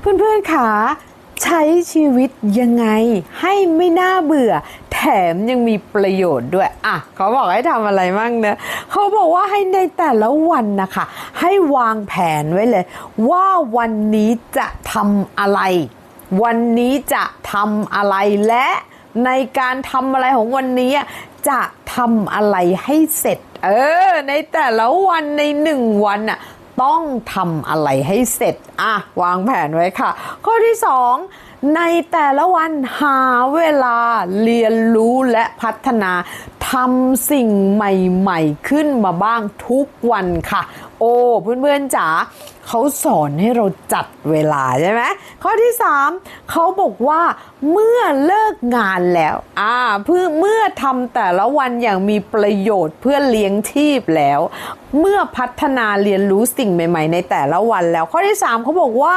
เพื่อนๆคะใช้ชีวิตยังไงให้ไม่น่าเบื่อ แถมยังมีประโยชน์ด้วย อะเขาบอกให้ทำอะไรมั่งเนะเขาบอกว่าให้ในแต่ละวันนะคะ ให้วางแผนไว้เลย ว่าวันนี้จะทำอะไร วันนี้จะทำอะไรและในการทำอะไรของวันนี้อะจะทำอะไรให้เสร็จ เออ ในแต่ละวันในหนึ่งวันน่ะ ต้องทำอะไรให้เสร็จอะวางแผนไว้ค่ะ ข้อที่สอง ในแต่ละวันหาเวลาเรียนรู้และพัฒนาทำสิ่งใหม่ๆ ขึ้นมาบ้างทุกวันค่ะ โอ้เพื่อนๆจ๋าเขาสอนให้เราจัดเวลาใช่ไหมข้อที่ 3เขาบอกว่าเมื่อเลิกงานแล้วอ่าเพื่อเมื่อทำแต่ละวันอย่างมีประโยชน์เพื่อเลี้ยงชีพแล้ว เมื่อพัฒนาเรียนรู้สิ่งใหม่ ๆ ในแต่ละวันแล้ว ข้อที่ 3เขาบอกว่า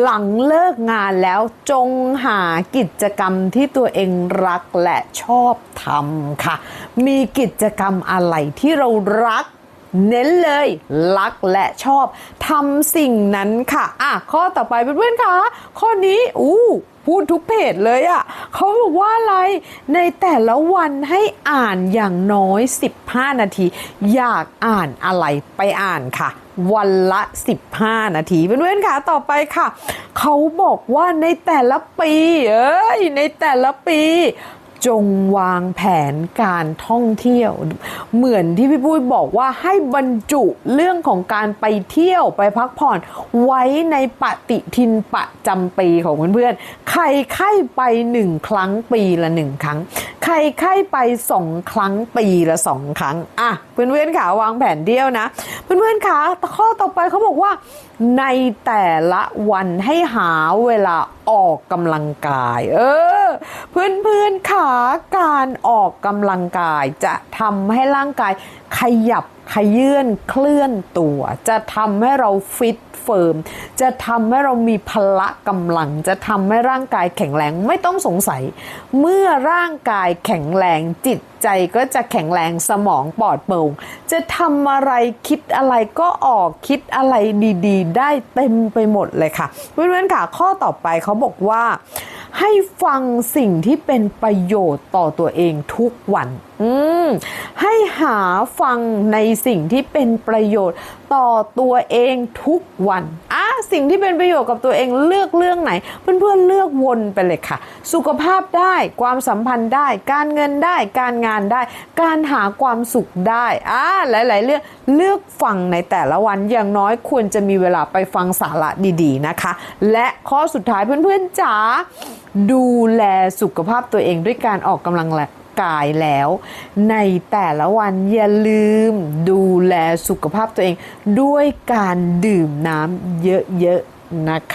หลังเลิกงานแล้วจงหากิจกรรมที่ตัวเองรักและชอบทำค่ะ มีกิจกรรมอะไรที่เรารัก เน้นเลยรักและชอบทำสิ่งนั้นค่ะอะข้อต่อไปเพื่อนๆคะข้อนี้อู้พูดทุกเพจเลยอะ่ะเขาบอกว่าอะไรในแต่ละวันให้อ่านอย่างน้อย 15 นาที อยากอ่านอะไรไปอ่านค่ะ วันละ 15 นาทีเพื่อนๆค่ะต่อไปค่ะ เขาบอกว่าในแต่ละปี เอ้ยในแต่ละปี จงวางแผนการท่องเที่ยว เหมือนที่พี่ปุ้ยบอกว่าให้บรรจุเรื่องของการไปเที่ยวไปพักผ่อน ไว้ในปฏิทินประจำปีของเพื่อนๆ ใครไข้ไปหนึ่งครั้งปีละหนึ่งครั้ง ใครไข้ไปสองครั้งปีละสองครั้ง อะ เพื่อนๆขาวางแผนเที่ยวนะ เพื่อนๆขาข้อต่อไปเขาบอกว่า ในแต่ละวันให้หาเวลาออกกำลังกาย เออ เพื่อนๆขาการออกกำลังกายจะทำให้ร่างกายขยับขยื่นเคลื่อนตัว จะทำให้เราฟิตเฟิร์มจะทำให้เรามีพละกำลัง จะทำให้ร่างกายแข็งแรงไม่ต้องสงสัย เมื่อร่างกายแข็งแรงจิตใจก็จะแข็งแรงสมองปลอดโปร่งจะทำอะไรคิดอะไรก็ออกคิดอะไรดี ๆ ได้เต็มไปหมดเลยค่ะเพื่อนๆค่ะข้อต่อไปเขาบอกว่า ให้ฟังสิ่งที่เป็นประโยชน์ต่อตัวเองทุกวันอืมให้หาฟังในสิ่งที่เป็นประโยชน์ต่อตัวเองทุกวันอะสิ่งที่เป็นประโยชน์กับตัวเองเลือกเรื่องไหน เพื่อนๆเลือกวนไปเลยค่ะ สุขภาพได้ความสัมพันธ์ได้ การเงินได้การงานได้ การหาความสุขได้อะหลายๆเรื่องเลือกฟังในแต่ละวันอย่างน้อยควรจะมีเวลาไปฟังสาระดีๆนะคะ และข้อสุดท้ายเพื่อนๆจ๋า ดูแลสุขภาพตัวเองด้วยการออกกำลังกายแล้ว ในแต่ละวันอย่าลืม ดูแลสุขภาพตัวเอง ด้วยการดื่มน้ำเยอะๆนะคะ